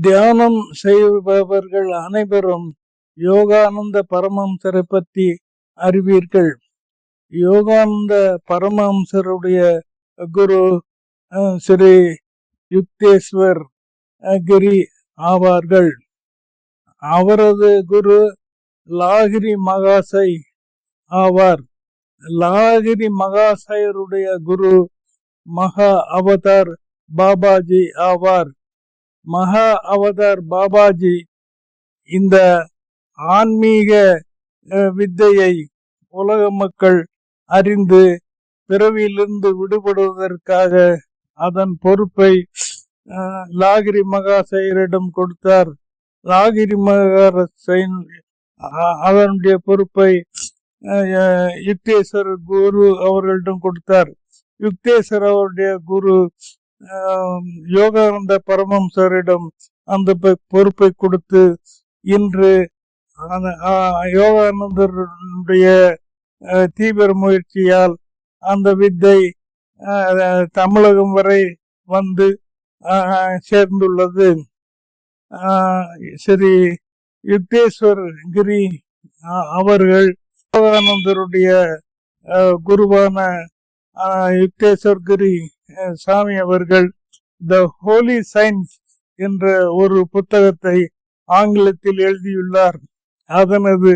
தியானம் செய்பவர்கள் அனைவரும் யோகானந்த பரமஹம்சரை பற்றி அறிவீர்கள். யோகானந்த பரமஹம்சருடைய குரு ஸ்ரீ யுக்தேஸ்வர் கிரி ஆவார்கள். அவரது குரு லாகிரி மகாசை ஆவார். லாகிரி மகாசையருடைய குரு மகா அவதார் பாபாஜி ஆவார். மகா அவதார் பாபாஜி இந்த ஆன்மீக வித்தையை உலக மக்கள் அறிந்து பிறவியிலிருந்து விடுபடுவதற்காக அதன் பொறுப்பை லாகிரி மகாசையரிடம் கொடுத்தார். லாகிரி மகாசைன் அதனுடைய பொறுப்பை யுக்தேஸ்வரர் குரு அவர்களிடம் கொடுத்தார். யுக்தேஸ்வர் அவருடைய குரு யோகானந்த பரமம்சரிடம் அந்த பொ- பொறுப்பை கொடுத்து இன்று அந்த- யோகானந்தருடைய தீவிர முயற்சியால் அந்த வித்தை தமிழகம் வரை வந்து சேர்ந்துள்ளது. சரி யுக்தேஸ்வர் கிரி அவர்கள் யோகானந்தருடைய குருவான யுக்தேஸ்வர் கிரி சாமி அவர்கள் த ஹோலி சயின்ஸ் என்ற ஒரு புத்தகத்தை ஆங்கிலத்தில் எழுதியுள்ளார். அதனது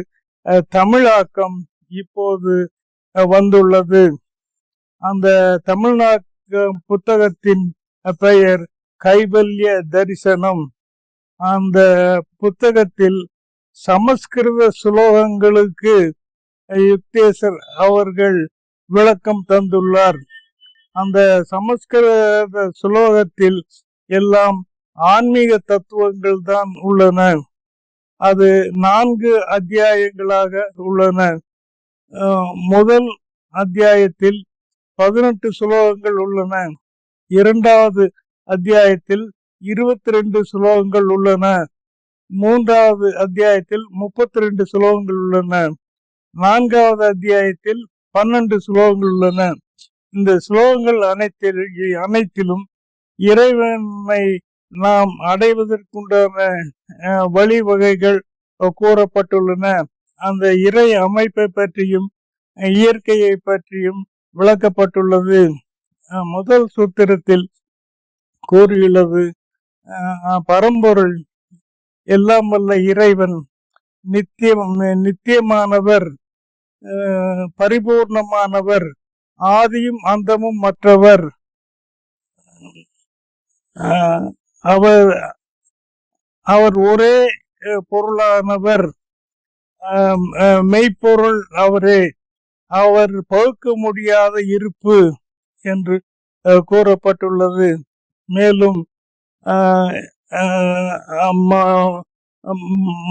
தமிழாக்கம் இப்போது வந்துள்ளது. அந்த தமிழ்நாக்க புத்தகத்தின் பெயர் கைவல்ய தரிசனம். அந்த புத்தகத்தில் சமஸ்கிருத சுலோகங்களுக்கு யுக்தேசர் அவர்கள் விளக்கம் தந்துள்ளார். அந்த சமஸ்கிருத சுலோகத்தில் எல்லாம் ஆன்மீக தத்துவங்கள் தான் உள்ளன. அது நான்கு அத்தியாயங்களாக உள்ளன. முதல் அத்தியாயத்தில் பதினெட்டு சுலோகங்கள் உள்ளன. இரண்டாவது அத்தியாயத்தில் இருபத்தி ரெண்டு சுலோகங்கள் உள்ளன. மூன்றாவது அத்தியாயத்தில் முப்பத்தி ரெண்டு சுலோகங்கள் உள்ளன. நான்காவது அத்தியாயத்தில் பன்னெண்டு சுலோகங்கள் உள்ளன. இந்த ஸ்லோகங்கள் அனைத்தில் அனைத்திலும் இறைவனை நாம் அடைவதற்குண்டான வழிவகைகள் கூறப்பட்டுள்ளன. அந்த இறை அமைப்பை பற்றியும் இயற்கையை பற்றியும் விளக்கப்பட்டுள்ளது. முதல் சூத்திரத்தில் கூறியுள்ளது பரம்பொருள் எல்லாம் வல்ல இறைவன் நித்தியம் நித்தியமானவர் பரிபூர்ணமானவர். ஆதியும் அந்தமும் மற்றவர். அவர் அவர் ஒரே பொருளானவர். மெய்ப்பொருள் அவரே. அவர் பகுக்க முடியாத இருப்பு என்று கூறப்பட்டுள்ளது. மேலும்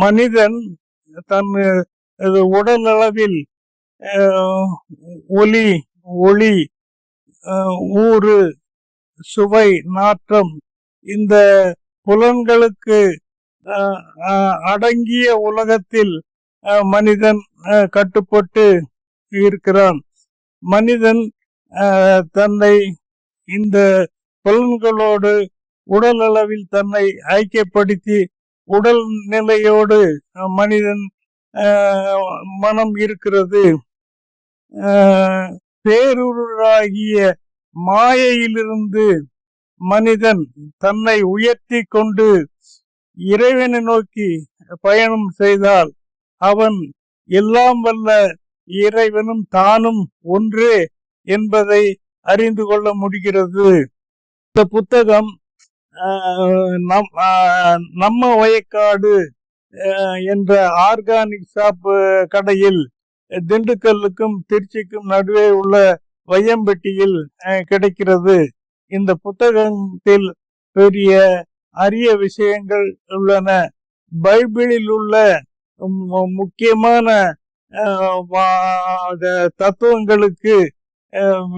மனிதன் தன் இது உடல் அளவில் ஒலி ஒளி ஊறு சுவை நாற்றம் இந்த புலன்களுக்கு அடங்கிய உலகத்தில் மனிதன் கட்டுப்பட்டு இருக்கிறான். மனிதன் தன்னை இந்த புலன்களோடு உடல் அளவில் தன்னை ஐக்கியப்படுத்தி உடல் நிலையோடு மனிதன் மனம் இருக்கிறது. பேருருளாகிய மாயையிலிருந்து மனிதன் தன்னை உயர்த்தி கொண்டு இறைவனை நோக்கி பயணம் செய்தால் அவன் எல்லாம் வல்ல இறைவனும் தானும் ஒன்றே என்பதை அறிந்து கொள்ள முடிகிறது. இந்த புத்தகம் நம் நம்ம வயக்காடு என்ற ஆர்கானிக் ஷாப் கடையில் திண்டுக்கல்லுக்கும் திருச்சிக்கும் நடுவே உள்ள வையம்பட்டியில் கிடைக்கிறது. இந்த புத்தகத்தில் பெரிய அரிய விஷயங்கள் உள்ளன. பைபிளில் உள்ள முக்கியமான தத்துவங்களுக்கு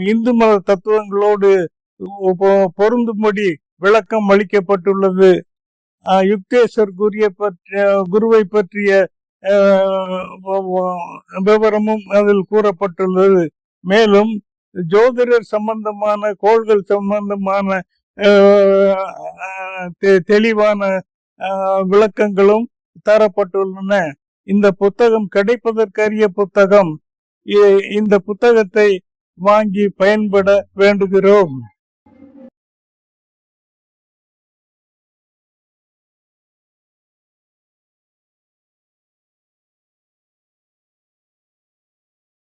இந்து மத தத்துவங்களோடு பொ- பொருந்தும்படி விளக்கம் அளிக்கப்பட்டுள்ளது. யுக்தேஸ்வர் குரிய பற்றிய குருவை பற்றிய விவரமும் அதில் கூறப்பட்டுள்ளது. மேலும் ஜோதிடர் சம்பந்தமான கோள்கள் சம்பந்தமான தெளிவான விளக்கங்களும் தரப்பட்டுள்ளன. இந்த புத்தகம் கிடைப்பதற்கரிய புத்தகம். இ- இந்த புத்தகத்தை வாங்கி பயன்பட வேண்டுகிறோம்.